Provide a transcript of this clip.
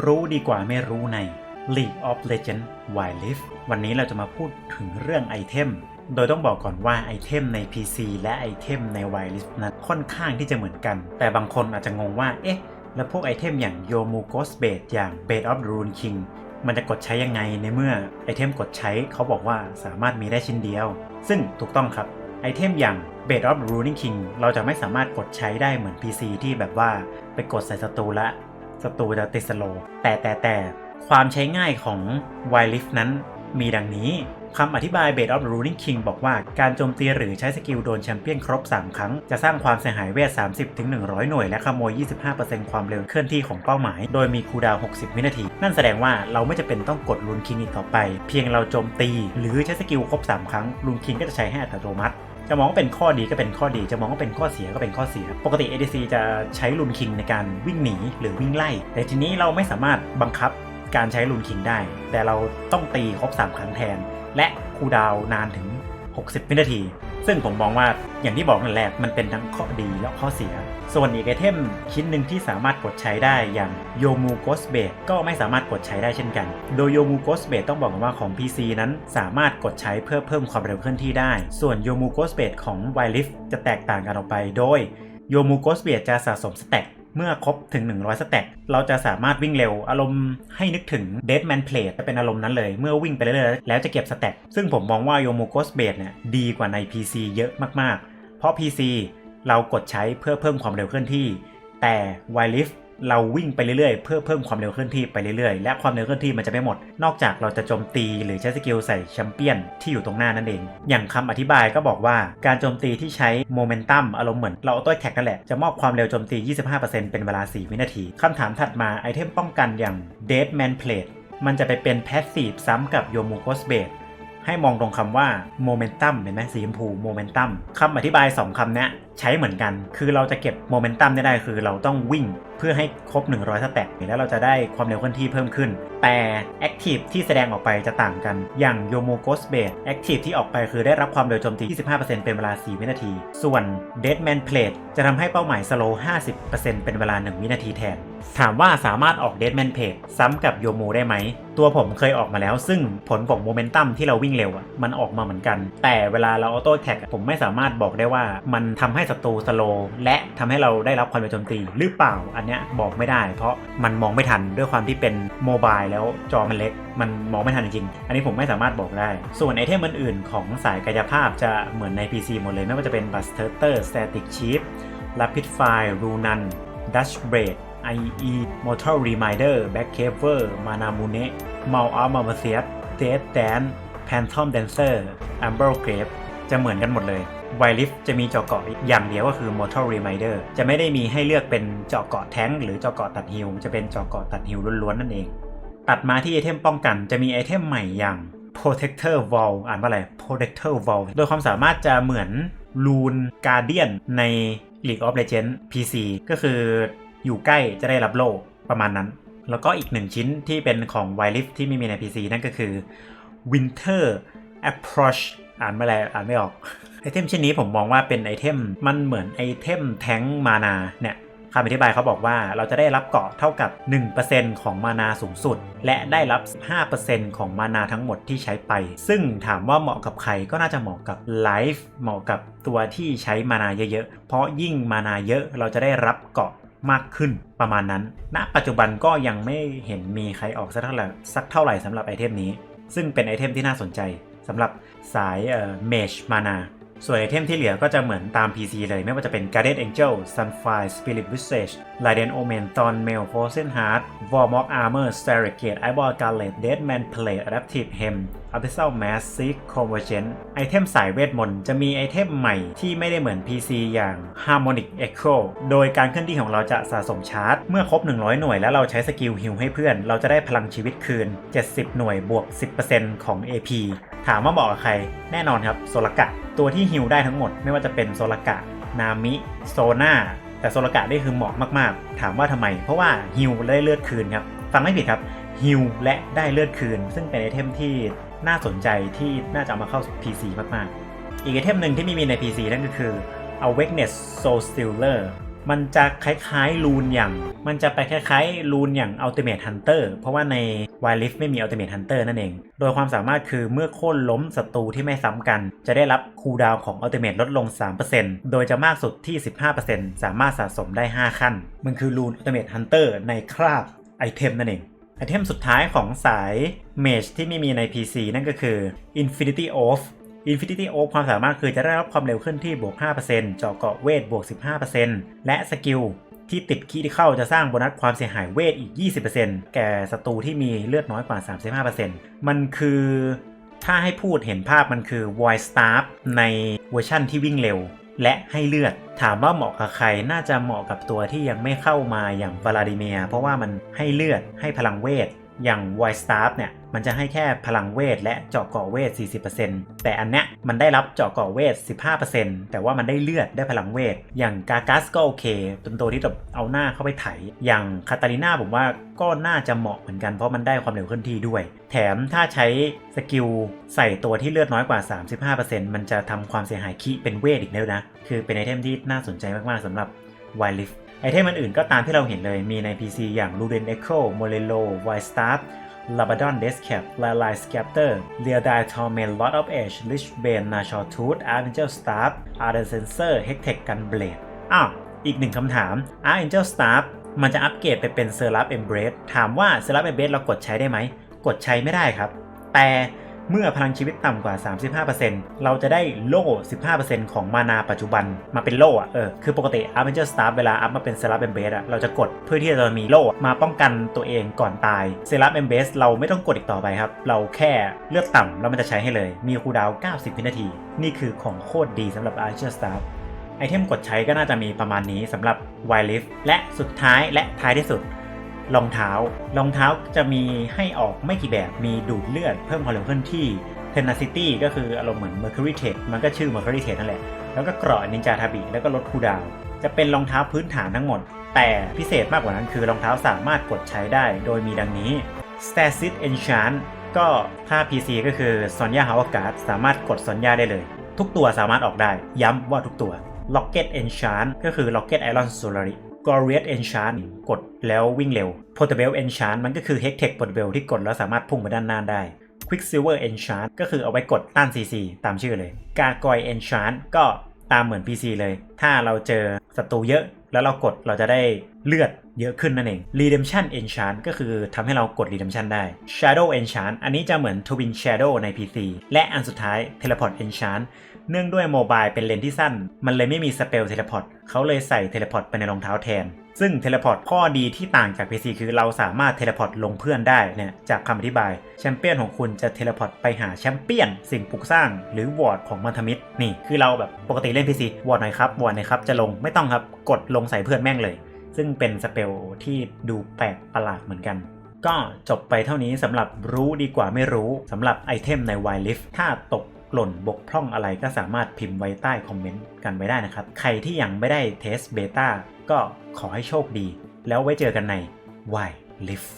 รู้ดีกว่าไม่รู้ใน League of Legends Wild Rift วันนี้เราจะมาพูดถึงเรื่องไอเทม โดยต้องบอกก่อนว่าไอเทมใน PC และไอเทมใน Wild Rift นั้นค่อนข้างที่จะเหมือนกัน แต่บางคนอาจจะงงว่า เอ๊ะ แล้วพวกไอเทมอย่าง Yomu Ghost Blade อย่าง Blade of the Rune King มันจะกดใช้ยังไงในเมื่อไอเทมกดใช้เขาบอกว่าสามารถมีได้ชิ้นเดียว ซึ่งถูกต้องครับไอเทมอย่าง Blade of the Runing King เราจะไม่สามารถกดใช้ได้เหมือน PC ที่แบบว่าไปกดใส่ศัตรูละ ศัตรูจะติดสโล แต่แต่แต่ความใช้ง่ายของ Wild Rift นั้นมีดังนี้คำอธิบาย Blade of Ruling King บอกว่าการโจมตีหรือใช้สกิลโดนแชมเปี้ยนครบ 3 ครั้ง จะสร้างความเสียหายเวท 30-100 หน่วย และขโมย 25%ความเร็วเคลื่อนที่ของเป้าหมาย โดยมีคูดาว 60 วินาที นั่นแสดงว่าเราไม่จะเป็นต้องกดรูนคิงอีกต่อไป เพียงเราโจมตี หรือใช้สกิลครบ 3 ครั้งรูนคิงก็จะใช้ให้อัตโนมัติ จะมองว่าเป็นข้อดีก็เป็นข้อดี จะมองว่าเป็นข้อเสียก็เป็นข้อเสีย ปกติ ADC จะใช้ลุนคิงในการวิ่งหนีหรือวิ่งไล่ แต่ทีนี้เราไม่สามารถบังคับการใช้ลุนคิงได้ แต่เราต้องตีครบ 3 ครั้งแทน และคูดาวน์นานถึง 60 วินาที ซึ่งผมมองว่าอย่างที่บอกนั่นแหละมันเป็นทั้งข้อดีและข้อเสีย ส่วนอีกไอเทมชิ้นหนึ่งที่สามารถกดใช้ได้อย่างโยมูโกสเบดก็ไม่สามารถกดใช้ได้เช่นกัน โดยโยมูโกสเบดต้องบอกกันว่าของ PC นั้นสามารถกดใช้เพื่อเพิ่มความเร็วเคลื่อนที่ได้ ส่วนโยมูโกสเบดของไวลิฟจะแตกต่างกันออกไปโดยโยมูโกสเบดจะสะสมสแต็ก เมื่อครบถึง 100สเต็กเราจะสามารถวิ่งเร็ว อารมณ์ให้นึกถึง Deadman Plate จะเป็นอารมณ์นั้นเลย เมื่อวิ่งไปเรื่อยๆแล้วจะเก็บสเต็กซึ่งผมมองว่า Yomo Ghost Blade เนี่ยดีกว่าใน PC เยอะมากๆ เพราะ PC เรากดใช้เพื่อเพิ่มความเร็วเคลื่อนที่ แต่ w i l i f เราวิ่งไปเรื่อยๆ เพื่อเพิ่มความเร็วเคลื่อนที่ไปเรื่อยๆ และความเร็วเคลื่อนที่มันจะไม่หมด นอกจากเราจะโจมตีหรือใช้สกิลใส่แชมเปี้ยนที่อยู่ตรงหน้านั่นเอง อย่างคำอธิบายก็บอกว่าการโจมตีที่ใช้โมเมนตัมอารมณ์เหมือนเราเอาตัวแท็กนั่นแหละ จะมอบความเร็วโจมตี 25%เป็นเวลา 4 วินาทีคำถามถัดมาไอเทมป้องกันอย่าง Dead Man Plate มันจะไปเป็นแพสซีฟซ้ำกับโยมูโกสเบด ให้มองตรงคำว่าโมเมนตัมเห็นไหมสีชมพูโมเมนตัมคำอธิบาย2คำนี้ใช้เหมือนกัน คือเราจะเก็บโมเมนตัมได้คือเราต้องวิ่งเพื่อให้ครบ 100 สแต็กแล้วเราจะได้ความเร็วเคลื่อนที่เพิ่มขึ้น แต่แอคทีฟที่แสดงออกไปจะต่างกัน อย่างโยโมโกสเบดแอคทีฟที่ออกไปคือได้รับความเร็วโจมตี 25%เป็นเวลา 4 วินาที ส่วน Deadman Plate จะทำให้เป้าหมายสโลว์50%เป็นเวลา 1 วินาทีแทน ถามว่าสามารถออก Deadman Plate ซ้ำกับโยโมได้ไหม ตัวผมเคยออกมาแล้ว ซึ่งผลของโมเมนตัมที่เราวิ่งเร็วอะมันออกมาเหมือนกัน แต่เวลาเราออโต้แท็กผมไม่สามารถบอกได้ว่ามันทำให้ศัตรูสโลว์และทำให้เราได้รับความเร็วโจมตีหรือเปล่า อันเนี้ยบอกไม่ได้ เพราะมันมองไม่ทันด้วยความที่เป็นโมบายแล้วจอมันเล็ก มันมองไม่ทันจริง อันนี้ผมไม่สามารถบอกได้ ส่วนไอเทมอื่นๆ ของสายกายภาพจะเหมือนใน PC หมดเลยไม่ว่าจะเป็นบัสเตอร์เตอร์สแตติกชีฟลาพิดไฟรูนันดัชเบรด IE Mortal Reminder Back Caver Mana Mune Mal a m a m a c i u s Dead Dance Phantom Dancer Amber Grave จะเหมือนกันหมดเลยไวลิฟจะมีเจาะเกาะอย่างเดียวก็คือ Mortal Reminder จะไม่ได้มีให้เลือกเป็นเจาะเกาะแท้งหรือเจาะเกาะตัดฮิลจะเป็นเจาะเกาะตัดฮิลล้วนๆนั่นเอง ตัดมาที่ไอเทมป้องกันจะมีไอเทมใหม่อย่าง Protector Wall อ่านว่าอะไร Protector Wall โดยความสามารถจะเหมือน Rune Guardian ใน League of Legends PC ก็คือ อยู่ใกล้จะได้รับโล่ประมาณนั้น แล้วก็อีกหนึ่งชิ้นที่เป็นของ w i l i f ที่ไม่มีใน PC นั่นก็คือ Winter Approach อ่านไม่ไรอ่านไม่ออกไอเทมชิ้นนี้ผมมองว่าเป็นไอเทมมันเหมือนไอเทมแท้งมานาเนี่ยคำอธิบายเขาบอกว่าเราจะได้รับเกาะเท่ากับ 1%ของมานาสูงสุด และได้รับ 5%ของมานาทั้งหมดที่ใช้ไป ซึ่งถามว่าเหมาะกับใครก็น่าจะเหมาะกับไลฟ์เหมาะกับตัวที่ใช้มานาเยอะๆ เพราะยิ่งมานาเยอะเราจะได้รับเกาะ มากขึ้นประมาณนั้นณปัจจุบันก็ยังไม่เห็นมีใครออกสักเท่าไหร่สักเท่าไหร่สำหรับไอเทมนี้ ซึ่งเป็นไอเทมที่น่าสนใจสำหรับสายเอ่อเมชมานา ส่วนไอเทมที่เหลือก็จะเหมือนตาม PC เลยไม่ว่าจะเป็น Guardian Angel Sunfire Spirit Visage Raiden Omen Thorn Mail Frozen Heart Warmog Armor Starry Gate Eyeball Gauntlet Deadman Plate Adaptive Hem Abyssal Mask Seek Convergence ไอเทมสายเวทมนต์จะมีไอเทมใหม่ที่ไม่ได้เหมือน PC อย่าง Harmonic Echo โดยการเคลื่อนที่ของเราจะสะสมชาร์จ เมื่อครบ 100 หน่วยแล้วเราใช้สกิลฮิลให้เพื่อน เราจะได้พลังชีวิตคืน 70 หน่วยบวก 10%ของ AP ถามว่าเหมาะกับใครแน่นอนครับโซลกะ ตัวที่ฮิลได้ทั้งหมด ไม่ว่าจะเป็นโซลกะ นามิโซนาแต่โซลกะนี่คือเหมาะมากๆ ถามว่าทำไม เพราะว่าฮิลได้เลือดคืนครับฟังไม่ผิดครับฮิลและได้เลือดคืน ซึ่งเป็นไอเทมที่น่าสนใจที่น่าจะามาเข้า PC มากๆ อีกไอเทมหนึ่งที่ไม่มีใน PC นั่นก็คือ Awakeness Soul Stealer มันจะคล้ายๆ ลูนอย่าง มันจะไปคล้ายๆ ลูนอย่าง Ultimate Hunter เพราะว่าใน Wild Rift ไม่มี Ultimate Hunter นั่นเอง โดยความสามารถคือเมื่อโค่นล้มศัตรูที่ไม่ซ้ำกัน จะได้รับคูลดาวของ Ultimate ลดลง 3%โดยจะมากสุดที่ 15%สามารถสะสมได้ 5 ขั้น มันคือลูน Ultimate Hunter ในคราบไอเทมนั่นเองไอเทมสุดท้ายของสาย Mage ที่ไม่มีใน PC นั่นก็คือ Infinity Oath Infinity Oath ความสามารถคือจะได้รับความเร็วขึ้นที่บวก 5%เจาะเกาะเวทบวก 15%และสกิล ที่ติดคีที่เข้าจะสร้างโบนัสความเสียหายเวทอีก 20%แก่ศัตรูที่มีเลือดน้อยกว่า 35%มันคือถ้าให้พูดเห็นภาพมันคือ Void Staff ในเวอร์ชั่นที่วิ่งเร็ว และให้เลือด ถามว่าเหมาะกับใครน่าจะเหมาะกับตัวที่ยังไม่เข้ามาอย่างวลาดิเมียเพราะว่ามันให้เลือดให้พลังเวท อย่าง Void Staff เนี่ยมันจะให้แค่พลังเวทและเจาะกาะเวท 40%แต่อันเนี้ยมันได้รับเจาะกาะเวท 15%แต่ว่ามันได้เลือดได้พลังเวท อย่างกากัสก็โอเค เป็นตัวที่แบบเอาหน้าเข้าไปไถ อย่างคาตาลิน่าผมว่าก็น่าจะเหมาะเหมือนกันเพราะมันได้ความเร็วเคลื่อนที่ด้วย แถมถ้าใช้สกิลใส่ตัวที่เลือดน้อยกว่า 35%มันจะทำความเสียหายคีเป็นเวทอีกแล้วนะ คือเป็นไอเทมที่น่าสนใจมากๆสำหรับ Wild Rift ไอเทมอื่นๆก็ตามที่เราเห็นเลยมีใน PC อย่าง Luden Echo Molelo Wild Staff Labradon Deathcap Lilai Scepter Leodai Torment Lord of Edge Lich Bane Nashor Tooth Archangel Staff Arden Sensor Hextech Gunblade อ้าว อีกหนึ่งคำถาม Archangel Staff มันจะอัปเกรดไปเป็น Seraph Embrace ถามว่า Seraph Embrace เรากดใช้ได้ไหม กดใช้ไม่ได้ครับ แต่ เมื่อพลังชีวิตต่ำกว่า 35%เราจะได้โล่ 15%ของมานาปัจจุบันมาเป็นโล่อะเออคือปกติ Avenger Staff เวลาอัพมาเป็น Seraph Embrace อะเราจะกดเพื่อที่จะมีโล่มาป้องกันตัวเองก่อนตาย Seraph Embrace เราไม่ต้องกดอีกต่อไปครับ เราแค่เลือดต่ำแล้วมันจะใช้ให้เลย มีคูดาว 90 วินาที นี่คือของโคตรดีสำหรับ Avenger Staff ไอเทมกดใช้ก็น่าจะมีประมาณนี้สำหรับ Wild Rift และสุดท้ายและท้ายที่สุด รองเท้ารองเท้าจะมีให้ออกไม่กี่แบบมีดูดเลือดเพิ่มความเร็วเคลื่อนที่ Tenacity ก็คืออารมณ์เหมือน Mercury Tech มันก็ชื่อ Mercury Tech นั่นแหละ แล้วก็เกราะนินจาทาบิแล้วก็ลดคูดาว จะเป็นรองเท้าพื้นฐานทั้งหมด แต่พิเศษมากกว่านั้นคือรองเท้าสามารถกดใช้ได้โดยมีดังนี้ Stasis Enchant ก็ถ้า PC ก็คือ Sonya h o w g a r d สามารถกด Sonya ได้เลย ทุกตัวสามารถออกได้ย้ำว่าทุกตัว Rocket Enchant ก็คือ Rocket Iron Solari g o r i o u s Enchant กดแล้ววิ่งเร็ว Portable Enchant มันก็คือ Hextech Portable ที่กดแล้วสามารถพุ่งไปด้านหน้าได้ Quicksilver Enchant ก็คือเอาไว้กดต้าน CC ตามชื่อเลย g a r g o y Enchant ก็ตามเหมือน PC เลย ถ้าเราเจอศัตรูเยอะ แล้วเรากดเราจะได้ เลือดเยอะขึ้นนั่นเอง Redemption Enchant ก็คือทำให้เรากด Redemption ได้ Shadow Enchant อันนี้จะเหมือน Twin Shadow ใน PC และอันสุดท้าย Teleport Enchant เนื่องด้วยโมบายเป็นเลนที่สั้น มันเลยไม่มีสเปลเทเลพอร์ตเขาเลยใส่เทเลพอร์ตไปในรองเท้าแทน ซึ่งเทเลพอร์ตข้อดีที่ต่างจาก PC คือเราสามารถเทเลพอร์ตลงเพื่อนได้เนี่ยจากคำอธิบาย แชมเปี้ยนของคุณจะเทเลพอร์ตไปหาแชมเปี้ยน สิ่งปลูกสร้าง หรือวอร์ดของมัธมิตรนี่คือเราแบบปกติเล่น PC วอร์ดหน่อยครับวอร์ดหน่อยครับจะลงไม่ต้องครับกดลงใส่เพื่อนแม่งเลย ซึ่งเป็นสเปลที่ดูแปลกประหลาดเหมือนกัน ก็จบไปเท่านี้สำหรับรู้ดีกว่าไม่รู้สำหรับไอเทมใน w i l i f ถ้าตกหล่นบกพร่องอะไรก็สามารถพิมพ์ไว้ใต้คอมเมนต์กันไว้ได้นะครับ ใครที่ยังไม่ได้เทสเบต้าก็ขอให้โชคดี แล้วไว้เจอกันใน Wild Rift